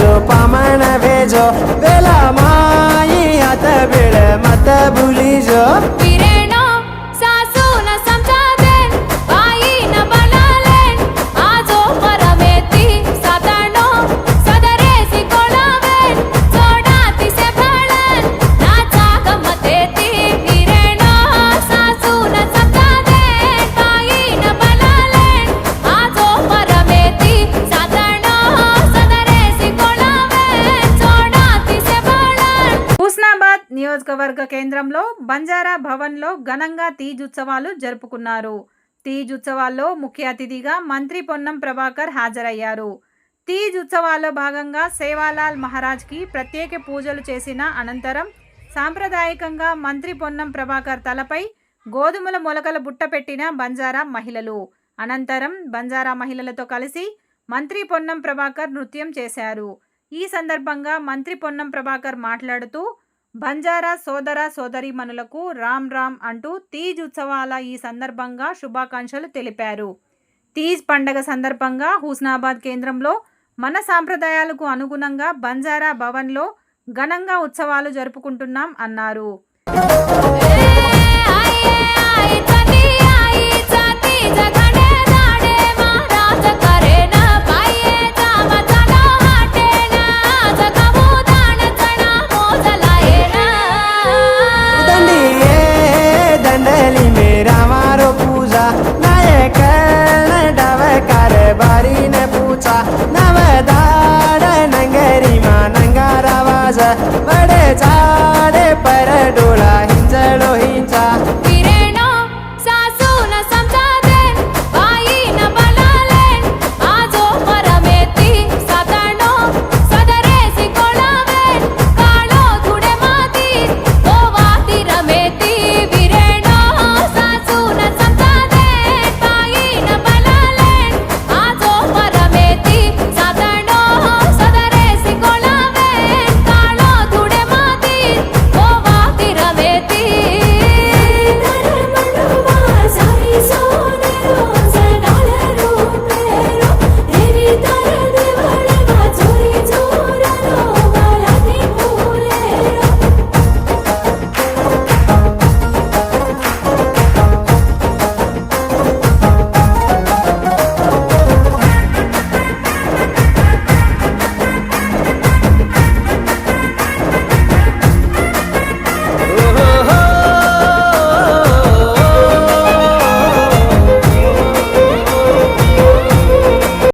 ભેજો પામણ ભેજો પેલા માઈ હાથ ભીડ મત ભૂલી જો. પીરે నియోజకవర్గ కేంద్రంలో బంజారా భవన్లో ఘనంగా తీజ్ ఉత్సవాలు జరుపుకున్నారు. తీజుత్సవాల్లో ముఖ్య అతిథిగా మంత్రి పొన్నం ప్రభాకర్ హాజరయ్యారు. తీజ్ ఉత్సవాల్లో భాగంగా సేవాలాల్ మహారాజ్కి ప్రత్యేక పూజలు చేసిన అనంతరం సాంప్రదాయకంగా మంత్రి పొన్నం ప్రభాకర్ తలపై గోధుమల మొలకల బుట్ట పెట్టిన బంజారా మహిళలు. అనంతరం బంజారా మహిళలతో కలిసి మంత్రి పొన్నం ప్రభాకర్ నృత్యం చేశారు. ఈ సందర్భంగా మంత్రి పొన్నం ప్రభాకర్ మాట్లాడుతూ బంజారా సోదర సోదరీమణులకు రామ్ రామ్ అంటూ తీజ్ ఉత్సవాల ఈ సందర్భంగా శుభాకాంక్షలు తెలిపారు. తీజ్ పండగ సందర్భంగా హుస్నాబాద్ కేంద్రంలో మన సాంప్రదాయాలకు అనుగుణంగా బంజారా భవన్లో ఘనంగా ఉత్సవాలు జరుపుకుంటున్నాం అన్నారు.